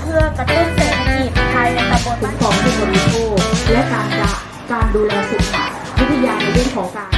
เพื่อกระตุ้นเศรษฐกิจภายในตำบลคุ้มครองผู้บริโภคและการการดูแลสุขภาพวิทยาในเรื่องของการ